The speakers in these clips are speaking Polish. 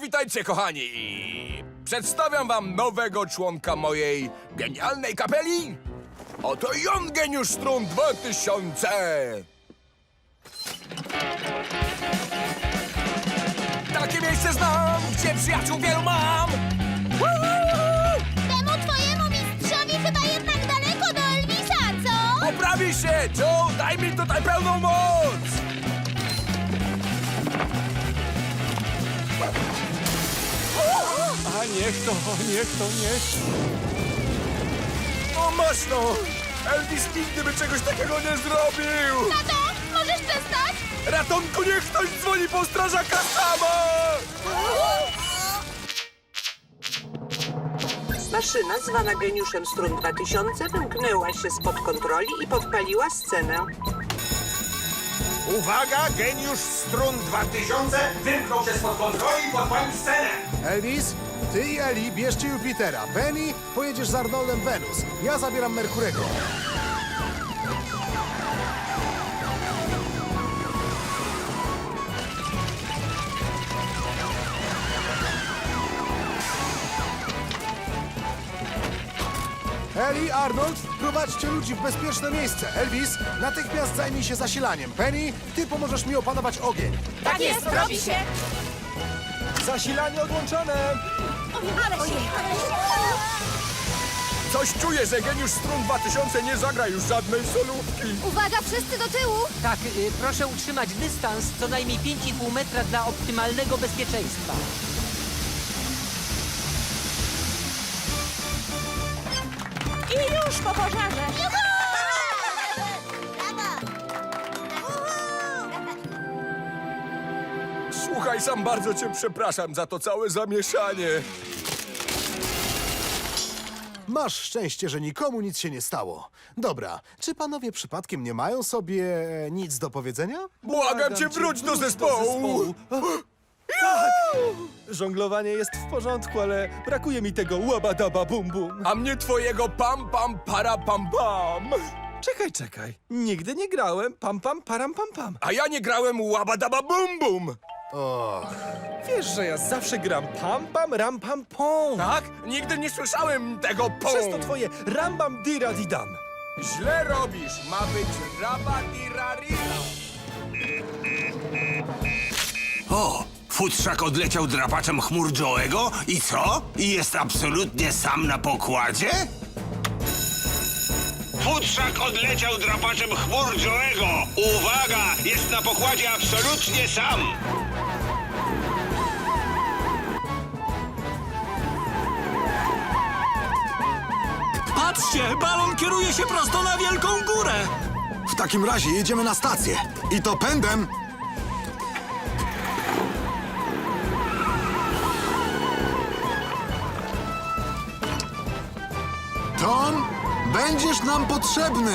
witajcie, kochani! Przedstawiam wam nowego członka mojej genialnej kapeli. Oto Jon Geniusz Strun 2000! Takie miejsce znam, gdzie przyjaciół wielu mam! Temu twojemu mistrzowi chyba jednak daleko do Elvisa, co? Poprawi się, Joe! Daj mi tutaj pełną moc! Niech to, niech to, niech O, masz! Elvis nigdy by czegoś takiego nie zrobił! Tato, możesz przestać? Ratunku, niech ktoś dzwoni po strażaka sama! Maszyna zwana geniuszem strun 2000 wymknęła się spod kontroli i podpaliła scenę. Uwaga, geniusz strun 2000 wymknął się spod kontroli i podpalił scenę. Elvis, ty i Eli bierzcie Jupitera. Benny, pojedziesz z Arnoldem Wenus. Ja zabieram Merkurego. Eli, Arnold, prowadźcie ludzi w bezpieczne miejsce. Elvis, natychmiast zajmij się zasilaniem. Penny, ty pomożesz mi opanować ogień. Tak jest, robi się! Zasilanie odłączone! Ale się... Coś czuję, że geniusz strun 2000 nie zagra już żadnej solówki. Uwaga, wszyscy do tyłu! Tak, y, proszę utrzymać dystans co najmniej 5,5 metra dla optymalnego bezpieczeństwa. I już po pożarze! Słuchaj, sam bardzo cię przepraszam za to całe zamieszanie. Masz szczęście, że nikomu nic się nie stało. Dobra, czy panowie przypadkiem nie mają sobie nic do powiedzenia? Błagam cię, wróć do zespołu! Żonglowanie jest w porządku, ale brakuje mi tego łabadaba bum bum. A mnie twojego pam pam para pam pam. Czekaj, czekaj. Nigdy nie grałem pam pam param pam pam. A ja nie grałem łabadaba bum bum. Och, Wiesz, że ja zawsze gram pam pam ram pam pom. Tak? Nigdy nie słyszałem tego pom. Przez to twoje rambam dira didam. Źle robisz. Ma być rabadirarira. O, futrzak odleciał drapaczem chmur Joe'ego i co? I jest absolutnie sam na pokładzie? Futrzak odleciał drapaczem chmur Joe'ego! Uwaga! Jest na pokładzie absolutnie sam! Patrzcie, balon kieruje się prosto na wielką górę. w takim razie jedziemy na stację. I to pędem. Będziesz nam potrzebny.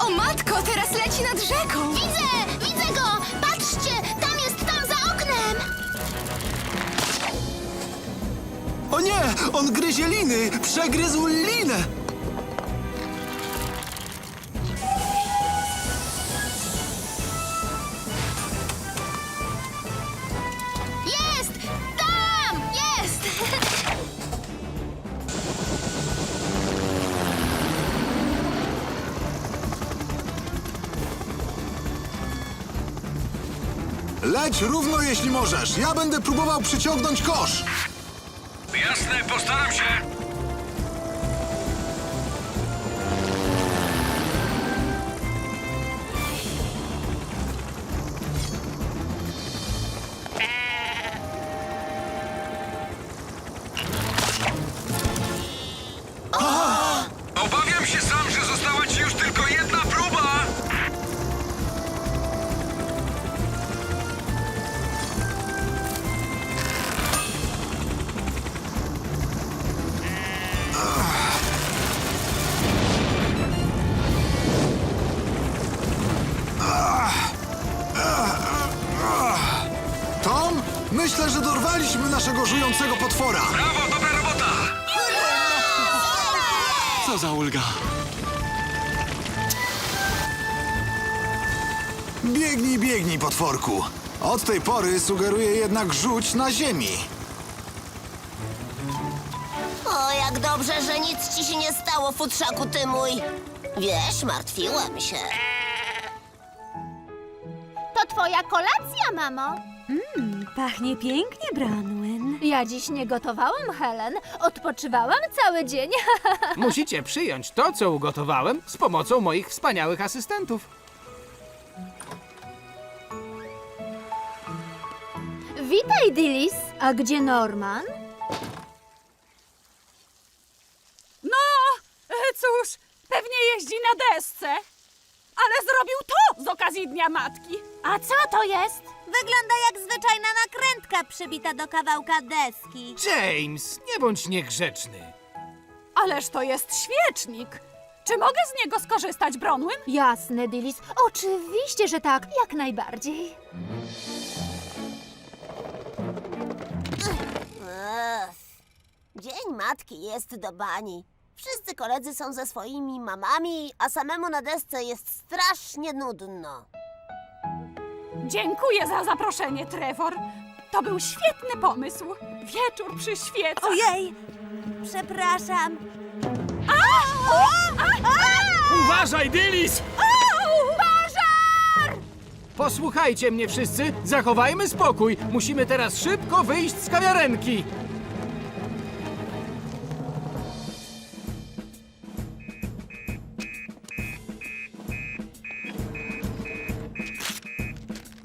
O matko, teraz leci nad rzeką! On gryzie liny. Przegryzł linę. Jest! Tam! Jest! Leć równo, jeśli możesz. Ja będę próbował przyciągnąć kosz. Naszego żującego potwora. Brawo, dobra robota! Co za ulga. Biegnij, biegnij, potworku. Od tej pory sugeruję jednak rzuć na ziemi. O, jak dobrze, że nic ci się nie stało, futrzaku ty mój. Wiesz, martwiłem się. To twoja kolacja, mamo. Pachnie pięknie, Branwen. Ja dziś nie gotowałam, Helen. Odpoczywałam cały dzień. Musicie przyjąć to, co ugotowałem z pomocą moich wspaniałych asystentów. Witaj, Dillis. A gdzie Norman? No, e, cóż, pewnie jeździ na desce. Ale zrobił to z okazji Dnia Matki. A co to jest? Wygląda jak zwyczajna nakrętka przybita do kawałka deski. James, nie bądź niegrzeczny. Ależ to jest świecznik. Czy mogę z niego skorzystać, Bronwyn? Jasne, Dillis. Oczywiście, że tak. Jak najbardziej. Dzień matki jest do bani. Wszyscy koledzy są ze swoimi mamami, a samemu na desce jest strasznie nudno. Dziękuję za zaproszenie, Trevor. To był świetny pomysł. Wieczór przy świecach. Ojej, przepraszam. Uważaj! Pożar! Posłuchajcie mnie wszyscy, zachowajmy spokój. Musimy teraz szybko wyjść z kawiarenki.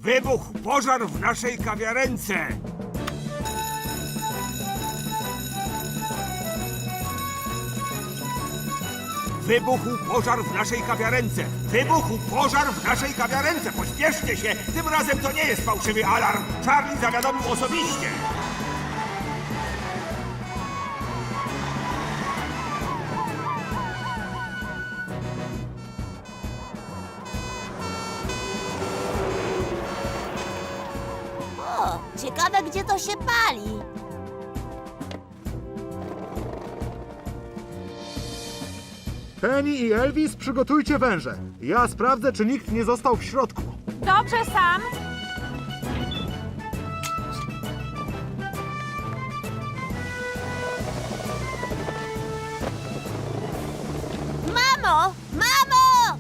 Wybuchł pożar w naszej kawiarence. Wybuchł pożar w naszej kawiarence. Wybuchł pożar w naszej kawiarence. Pośpieszcie się. Tym razem to nie jest fałszywy alarm. Charlie zawiadomił osobiście. O, ciekawe gdzie to się pali. Penny i Elvis, przygotujcie węże. Ja sprawdzę, czy nikt nie został w środku. Dobrze, Sam. Mamo! Mamo!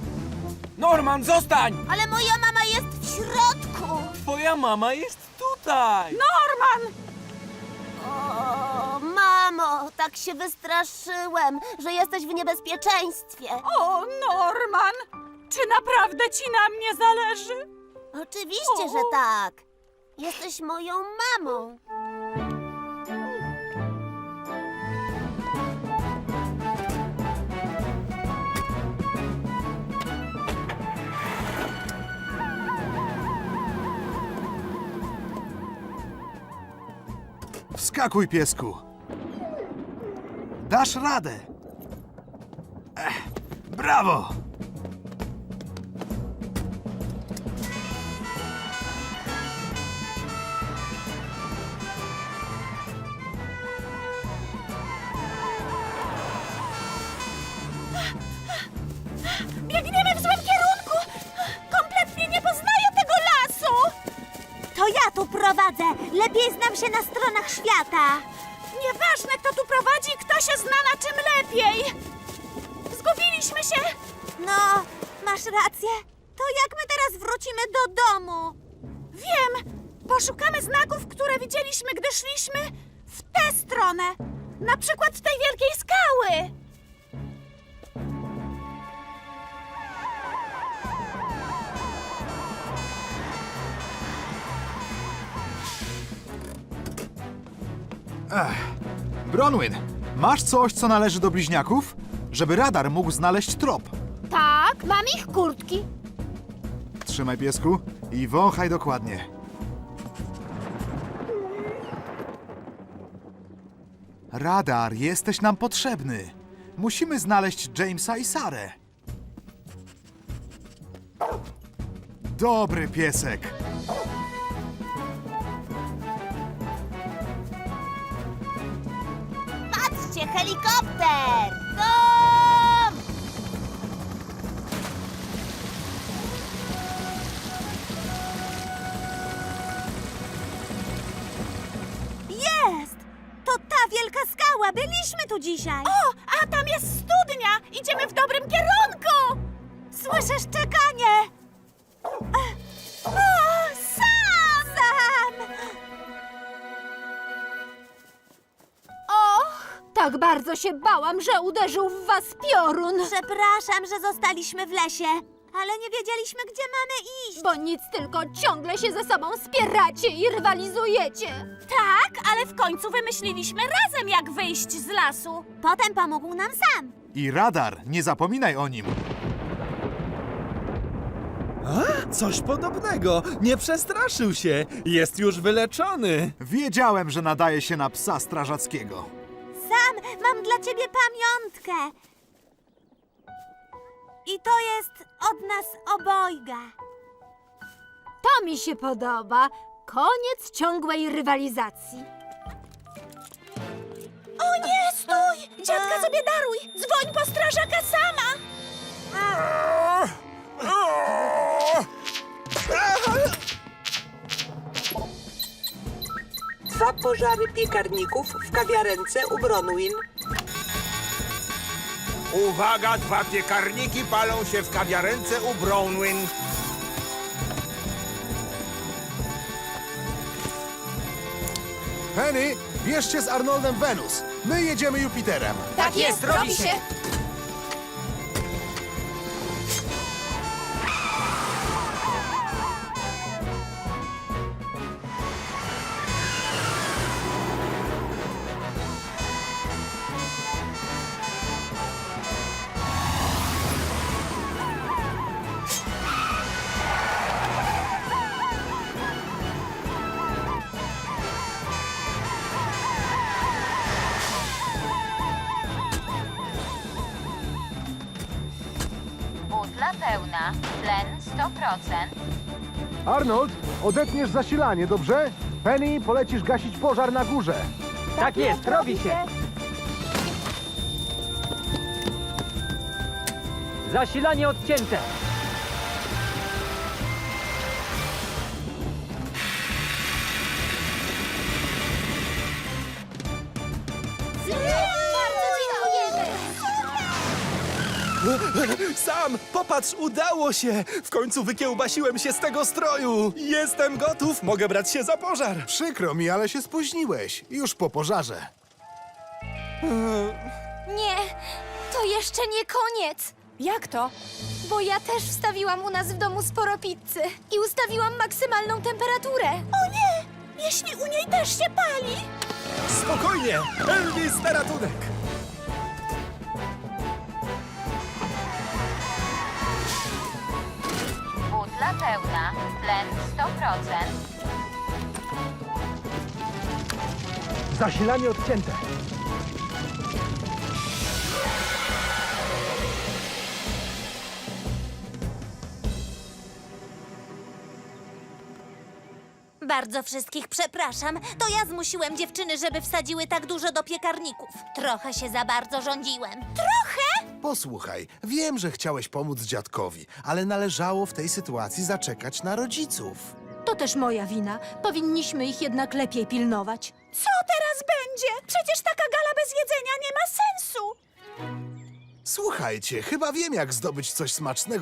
Norman, zostań! Ale moja mama jest w środku. Twoja mama jest tutaj! Norman! O, mamo, tak się wystraszyłem, że jesteś w niebezpieczeństwie. O, Norman! Czy naprawdę ci na mnie zależy? Oczywiście, że tak. Jesteś moją mamą. Wskakuj, piesku. Dasz radę. Ech, brawo! Lepiej znam się na stronach świata. Nieważne, kto tu prowadzi, kto się zna na czym lepiej. Zgubiliśmy się. No, masz rację. To jak my teraz wrócimy do domu? Wiem. Poszukamy znaków, które widzieliśmy, gdy szliśmy w tę stronę. Na przykład tej wielkiej skały. Bronwyn, masz coś, co należy do bliźniaków? Żeby radar mógł znaleźć trop. Tak, mam ich kurtki. Trzymaj, piesku, i wąchaj dokładnie. Radar, jesteś nam potrzebny. Musimy znaleźć Jamesa i Sarę. Dobry piesek. Helikopter! Tom! Jest! To ta wielka skała! Byliśmy tu dzisiaj! O, a tam jest studnia! Idziemy w dobrym kierunku! Słyszysz czekanie? Tak bardzo się bałam, że uderzył w was piorun. Przepraszam, że zostaliśmy w lesie, ale nie wiedzieliśmy, gdzie mamy iść. Bo nic, tylko ciągle się ze sobą spieracie i rywalizujecie. Tak, ale w końcu wymyśliliśmy razem, jak wyjść z lasu. Potem pomógł nam sam. I radar, nie zapominaj o nim. Coś podobnego. Nie przestraszył się. Jest już wyleczony. Wiedziałem, że nadaje się na psa strażackiego. Sam, mam dla ciebie pamiątkę. I to jest od nas obojga. To mi się podoba. Koniec ciągłej rywalizacji. O nie, stój! Dziadka sobie daruj! Dzwoń po strażaka sama! Dwa pożary piekarników w kawiarence u Bronwyn. Uwaga, dwa piekarniki palą się w kawiarence u Brownwyn. Penny, bierzcie z Arnoldem Wenus. My jedziemy Jupiterem. Tak jest, robi się. Butla pełna, tlen 100%. Arnold, odetniesz zasilanie, dobrze? Penny, polecisz gasić pożar na górze. Tak jest, robi się. Zasilanie odcięte. Sam, popatrz, udało się. W końcu wykiełbasiłem się z tego stroju. Jestem gotów. Mogę brać się za pożar. Przykro mi, ale się spóźniłeś. Już po pożarze. Nie, to jeszcze nie koniec. Jak to? Bo ja też wstawiłam u nas w domu sporo pizzy i ustawiłam maksymalną temperaturę. O nie! Jeśli u niej też się pali! Spokojnie. Elvis na ratunek. Pełna, tlen 100%. Zasilanie odcięte. Bardzo wszystkich przepraszam. To ja zmusiłem dziewczyny, żeby wsadziły tak dużo do piekarników. Trochę się za bardzo rządziłem. Trochę? Posłuchaj, wiem, że chciałeś pomóc dziadkowi, ale należało w tej sytuacji zaczekać na rodziców. To też moja wina. Powinniśmy ich jednak lepiej pilnować. Co teraz będzie? Przecież taka gala bez jedzenia nie ma sensu. Słuchajcie, chyba wiem, jak zdobyć coś smacznego